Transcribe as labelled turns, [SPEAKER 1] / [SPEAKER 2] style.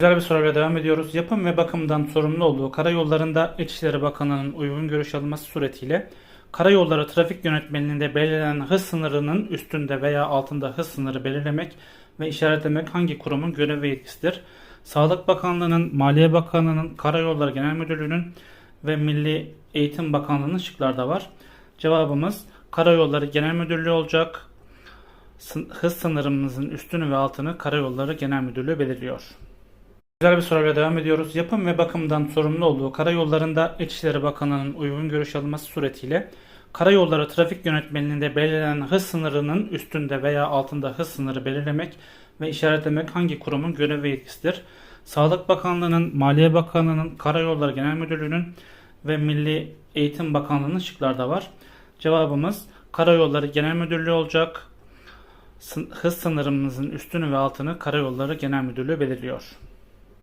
[SPEAKER 1] Güzel bir soruyla devam ediyoruz. Yapım ve bakımdan sorumlu olduğu karayollarında İçişleri Bakanlığı'nın uygun görüş alınması suretiyle karayolları trafik yönetmeliğinde belirlenen hız sınırının üstünde veya altında hız sınırı belirlemek ve işaretlemek hangi kurumun görev ve yetkisidir? Sağlık Bakanlığı'nın, Maliye Bakanlığı'nın, Karayolları Genel Müdürlüğü'nün ve Milli Eğitim Bakanlığı'nın şıklarda var. Cevabımız Karayolları Genel Müdürlüğü olacak. Hız sınırımızın üstünü ve altını Karayolları Genel Müdürlüğü belirliyor. Güzel bir soruyla devam ediyoruz. Yapım ve bakımdan sorumlu olduğu karayollarında İçişleri Bakanlığı'nın uygun görüş alınması suretiyle karayolları trafik yönetmeliğinde belirlenen hız sınırının üstünde veya altında hız sınırı belirlemek ve işaretlemek hangi kurumun görev ve yetkisidir? Sağlık Bakanlığı'nın, Maliye Bakanlığı'nın, Karayolları Genel Müdürlüğü'nün ve Milli Eğitim Bakanlığı'nın şıklarda var. Cevabımız Karayolları Genel Müdürlüğü olacak. Hız sınırımızın üstünü ve altını Karayolları Genel Müdürlüğü belirliyor.